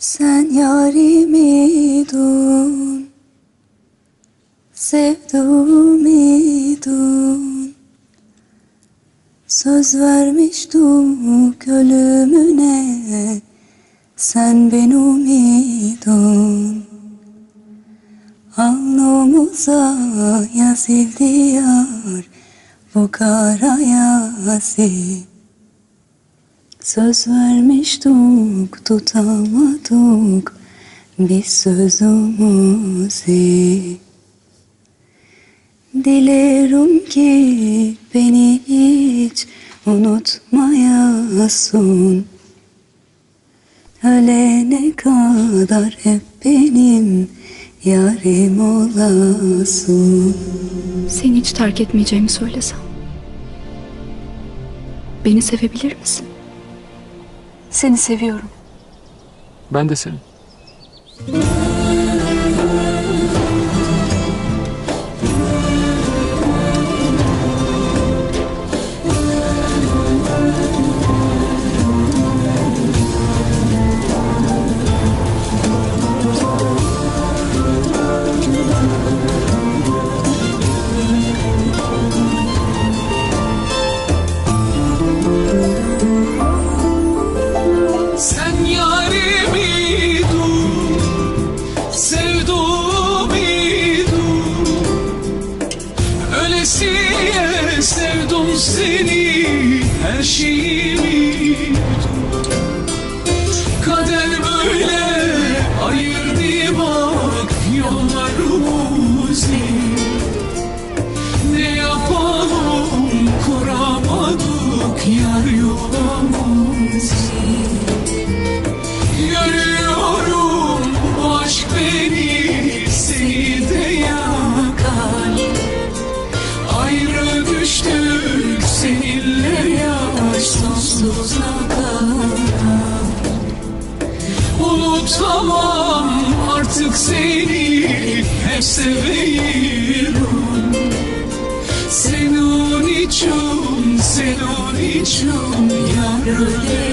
Sen yarimiydin Sevduğumiydin Söz vermiştik ölümüne Sen benim idin Alnımıza yazıldı yar Bu kara yazı Söz vermiştik tutamadık Biz sözümüzü Dilerim ki beni hiç unutmayasın Ölene kadar hep benim yarim olasın Seni hiç terk etmeyeceğimi söylesem. Beni sevebilir misin? Seni seviyorum. Ben de seni. Ölesiye sevdim seni Her şeyimi. Kader böyle ayırdı bak yollarımızı Ne yapalım kuramadık yar yolumuzu Görüyorum sonsuza kadar Unutamam artık seni hep seviyorum. Senin için, senin için yar ölerim